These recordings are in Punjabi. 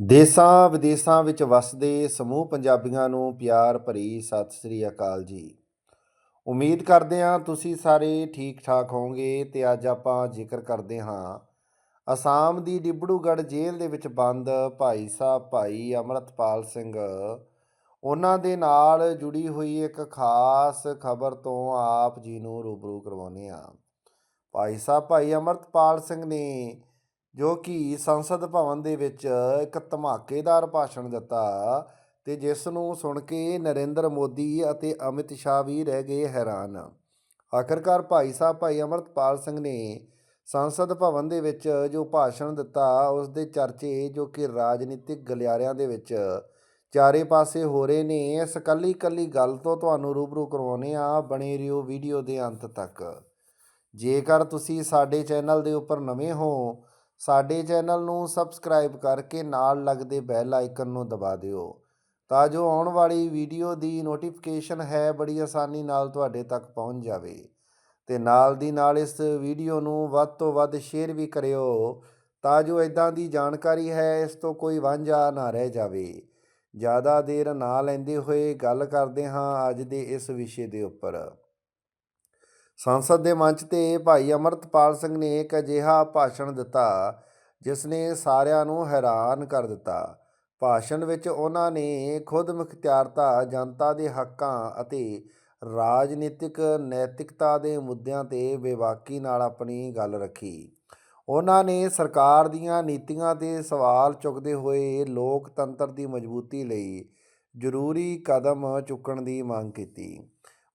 ਦੇਸਾਂ ਵਿਦੇਸਾਂ ਵਿੱਚ ਵਸਦੇ ਸਮੂਹ ਪੰਜਾਬੀਆਂ ਨੂੰ ਪਿਆਰ ਭਰੀ ਸਤਿ ਸ੍ਰੀ ਅਕਾਲ ਜੀ। ਉਮੀਦ ਕਰਦੇ ਹਾਂ ਤੁਸੀਂ ਸਾਰੇ ਠੀਕ ਠਾਕ ਹੋਵੋਗੇ ਤੇ ਅੱਜ ਆਪਾਂ ਜ਼ਿਕਰ ਕਰਦੇ ਹਾਂ ਅਸਾਮ ਦੀ ਡਿਬੜੂਗੜ੍ਹ ਜੇਲ੍ਹ ਦੇ ਵਿੱਚ ਬੰਦ ਭਾਈ ਸਾਹਿਬ ਭਾਈ ਅਮਰਤਪਾਲ ਸਿੰਘ। ਉਹਨਾਂ ਦੇ ਨਾਲ ਜੁੜੀ ਹੋਈ ਇੱਕ ਖਾਸ ਖਬਰ ਤੋਂ ਆਪ ਜੀ ਨੂੰ ਰੂਬਰੂ ਕਰਵਾਉਂਦੇ ਹਾਂ। ਭਾਈ ਸਾਹਿਬ ਭਾਈ ਅਮਰਤਪਾਲ ਸਿੰਘ ਨੇ ਜੋ ਕਿ ਸੰਸਦ ਭਵਨ ਦੇ ਵਿੱਚ ਇੱਕ ਧਮਾਕੇਦਾਰ ਭਾਸ਼ਣ ਦਿੱਤਾ ਤੇ ਜਿਸ ਨੂੰ ਸੁਣ ਕੇ ਨਰਿੰਦਰ ਮੋਦੀ ਅਤੇ ਅਮਿਤ ਸ਼ਾਹ ਵੀ ਰਹਿ ਗਏ ਹੈਰਾਨ। ਆਖਰਕਾਰ ਭਾਈ ਸਾਹਿਬ, ਭਾਈ ਅਮਰਤਪਾਲ ਸਿੰਘ ਨੇ ਸੰਸਦ ਭਵਨ ਦੇ ਵਿੱਚ ਜੋ ਭਾਸ਼ਣ ਦਿੱਤਾ, ਉਸ ਦੇ ਚਰਚੇ ਜੋ ਕਿ ਰਾਜਨੀਤਿਕ ਗਲਿਆਰਿਆਂ ਦੇ ਵਿੱਚ ਚਾਰੇ ਪਾਸੇ ਹੋ ਰਹੇ ਨੇ, ਇਸ ਕੱਲੀ ਕੱਲੀ ਗੱਲ ਤੋਂ ਤੁਹਾਨੂੰ ਰੂਬਰੂ ਕਰਵਾਉਨੇ ਆ ਬਣੇ ਰਹੋ ਵੀਡੀਓ ਦੇ ਅੰਤ ਤੱਕ। ਜੇਕਰ ਤੁਸੀਂ ਸਾਡੇ ਚੈਨਲ ਦੇ ਉੱਪਰ ਨਵੇਂ ਹੋ ਸਾਡੇ ਚੈਨਲ ਨੂੰ ਸਬਸਕ੍ਰਾਈਬ ਕਰਕੇ ਨਾਲ ਲੱਗਦੇ ਬੈਲ ਆਈਕਨ ਨੂੰ ਦਬਾ ਦਿਓ ਤਾਂ ਜੋ ਆਉਣ ਵਾਲੀ ਵੀਡੀਓ ਦੀ ਨੋਟੀਫਿਕੇਸ਼ਨ ਹੈ ਬੜੀ ਆਸਾਨੀ ਨਾਲ ਤੁਹਾਡੇ ਤੱਕ ਪਹੁੰਚ ਜਾਵੇ। ਤੇ ਨਾਲ ਦੀ ਨਾਲ ਇਸ ਵੀਡੀਓ ਨੂੰ ਵੱਧ ਤੋਂ ਵੱਧ ਸ਼ੇਅਰ ਵੀ ਕਰਿਓ ਤਾਂ ਜੋ ਇਦਾਂ ਦੀ ਜਾਣਕਾਰੀ ਹੈ ਇਸ ਤੋਂ ਕੋਈ ਵਾਂਝਾ ਨਾ ਰਹਿ ਜਾਵੇ। ਜ਼ਿਆਦਾ ਦੇਰ ਨਾ ਲੈਂਦੇ ਹੋਏ ਗੱਲ ਕਰਦੇ ਹਾਂ ਅੱਜ ਦੇ ਇਸ ਵਿਸ਼ੇ ਦੇ ਉੱਪਰ। ਸੰਸਦ ਦੇ ਮੰਚ ਤੇ ਭਾਈ ਅਮਰਤਪਾਲ ਸਿੰਘ ਨੇ ਇੱਕ ਅਜਿਹਾ ਭਾਸ਼ਣ ਦਿੱਤਾ ਜਿਸ ਨੇ ਸਾਰਿਆਂ ਨੂੰ ਹੈਰਾਨ ਕਰ ਦਿੱਤਾ। ਭਾਸ਼ਣ ਵਿੱਚ ਉਹਨਾਂ ਨੇ ਖੁਦ ਮੁਖਤਿਆਰਤਾ ਜਨਤਾ ਦੇ ਹੱਕਾਂ ਅਤੇ ਰਾਜਨੀਤਿਕ ਨੈਤਿਕਤਾ ਦੇ ਮੁੱਦਿਆਂ ਤੇ ਬੇਵਾਕੀ ਨਾਲ ਆਪਣੀ ਗੱਲ ਰੱਖੀ। ਉਹਨਾਂ ਨੇ ਸਰਕਾਰ ਦੀਆਂ ਨੀਤੀਆਂ ਤੇ ਸਵਾਲ ਚੁੱਕਦੇ ਹੋਏ ਲੋਕਤੰਤਰ ਦੀ ਮਜ਼ਬੂਤੀ ਲਈ ਜ਼ਰੂਰੀ ਕਦਮ ਚੁੱਕਣ ਦੀ ਮੰਗ ਕੀਤੀ।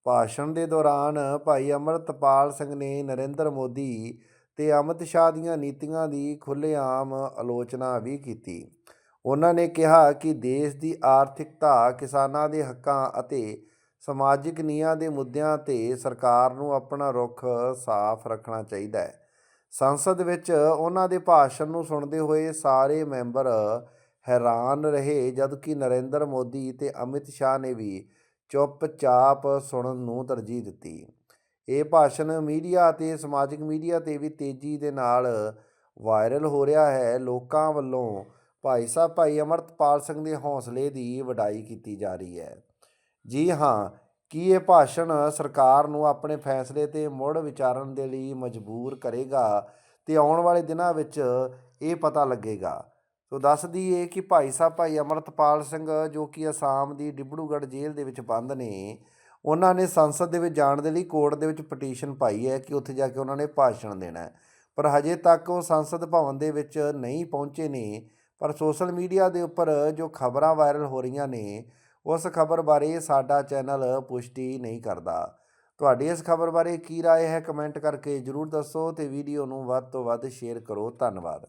ਭਾਸ਼ਣ ਦੇ ਦੌਰਾਨ ਭਾਈ ਅਮਰਤਪਾਲ ਸਿੰਘ ਨੇ ਨਰਿੰਦਰ ਮੋਦੀ ਤੇ ਅਮਿਤ ਸ਼ਾਹ ਦੀਆਂ ਨੀਤੀਆਂ ਦੀ ਖੁੱਲ੍ਹੇਆਮ ਆਲੋਚਨਾ ਵੀ ਕੀਤੀ। ਉਹਨਾਂ ਨੇ ਕਿਹਾ ਕਿ ਦੇਸ਼ ਦੀ ਆਰਥਿਕਤਾ ਕਿਸਾਨਾਂ ਦੇ ਹੱਕਾਂ ਅਤੇ ਸਮਾਜਿਕ ਨਿਆਂ ਦੇ ਮੁੱਦਿਆਂ ਤੇ ਸਰਕਾਰ ਨੂੰ ਆਪਣਾ ਰੁਖ ਸਾਫ਼ ਰੱਖਣਾ ਚਾਹੀਦਾ ਹੈ। ਸੰਸਦ ਵਿੱਚ ਉਹਨਾਂ ਦੇ ਭਾਸ਼ਣ ਨੂੰ ਸੁਣਦੇ ਹੋਏ ਸਾਰੇ ਮੈਂਬਰ ਹੈਰਾਨ ਰਹੇ, ਜਦਕਿ ਨਰਿੰਦਰ ਮੋਦੀ ਤੇ ਅਮਿਤ ਸ਼ਾਹ ਨੇ ਵੀ ਚੁੱਪਚਾਪ ਸੁਣਨ ਨੂੰ ਤਰਜੀਹ ਦਿੱਤੀ। ਇਹ ਭਾਸ਼ਣ ਮੀਡੀਆ ਅਤੇ ਸਮਾਜਿਕ ਮੀਡੀਆ ਤੇ ਵੀ ਤੇਜ਼ੀ ਦੇ ਨਾਲ ਵਾਇਰਲ ਹੋ ਰਿਹਾ ਹੈ। ਲੋਕਾਂ ਵੱਲੋਂ ਭਾਈ ਸਾਹਿਬ, ਭਾਈ ਅਮਰਤਪਾਲ ਸਿੰਘ ਦੇ ਹੌਸਲੇ ਦੀ ਵਡਾਈ ਕੀਤੀ ਜਾ ਰਹੀ ਹੈ। ਜੀ ਹਾਂ, ਕੀ ਇਹ ਭਾਸ਼ਣ ਸਰਕਾਰ ਨੂੰ ਆਪਣੇ ਫੈਸਲੇ ਤੇ ਮੁੜ ਵਿਚਾਰਨ ਦੇ ਲਈ ਮਜਬੂਰ ਕਰੇਗਾ? ਤੇ ਆਉਣ ਵਾਲੇ ਦਿਨਾਂ ਵਿੱਚ ਇਹ ਪਤਾ ਲੱਗੇਗਾ। ਸੋ ਦੱਸ ਦਈਏ ਕਿ ਭਾਈ ਸਾਹਿਬ ਭਾਈ ਅਮਰਤਪਾਲ ਸਿੰਘ ਜੋ ਕਿ ਅਸਾਮ ਦੀ ਡਿਬੜੂਗੜ੍ਹ ਜੇਲ੍ਹ ਦੇ ਵਿੱਚ ਬੰਦ ਨੇ ਉਹਨਾਂ ਨੇ ਸੰਸਦ ਦੇ ਵਿੱਚ ਜਾਣ ਦੇ ਲਈ ਕੋਰਟ ਦੇ ਵਿੱਚ ਪਟੀਸ਼ਨ ਪਾਈ ਹੈ ਕਿ ਉੱਥੇ ਜਾ ਕੇ ਉਹਨਾਂ ਨੇ ਭਾਸ਼ਣ ਦੇਣਾ ਹੈ ਪਰ ਹਜੇ ਤੱਕ ਉਹ ਸੰਸਦ ਭਵਨ ਦੇ ਵਿੱਚ ਨਹੀਂ ਪਹੁੰਚੇ ਨੇ ਪਰ ਸੋਸ਼ਲ ਮੀਡੀਆ ਦੇ ਉੱਪਰ ਜੋ ਖਬਰਾਂ ਵਾਇਰਲ ਹੋ ਰਹੀਆਂ ਨੇ ਉਸ ਖਬਰ ਬਾਰੇ ਸਾਡਾ ਚੈਨਲ ਪੁਸ਼ਟੀ ਨਹੀਂ ਕਰਦਾ ਤੁਹਾਡੀ ਇਸ ਖਬਰ ਬਾਰੇ ਕੀ رائے ਹੈ ਕਮੈਂਟ ਕਰਕੇ ਜਰੂਰ ਦੱਸੋ ਤੇ ਵੀਡੀਓ ਨੂੰ ਵੱਧ ਤੋਂ ਵੱਧ ਸ਼ੇਅਰ ਕਰੋ ਧੰਨਵਾਦ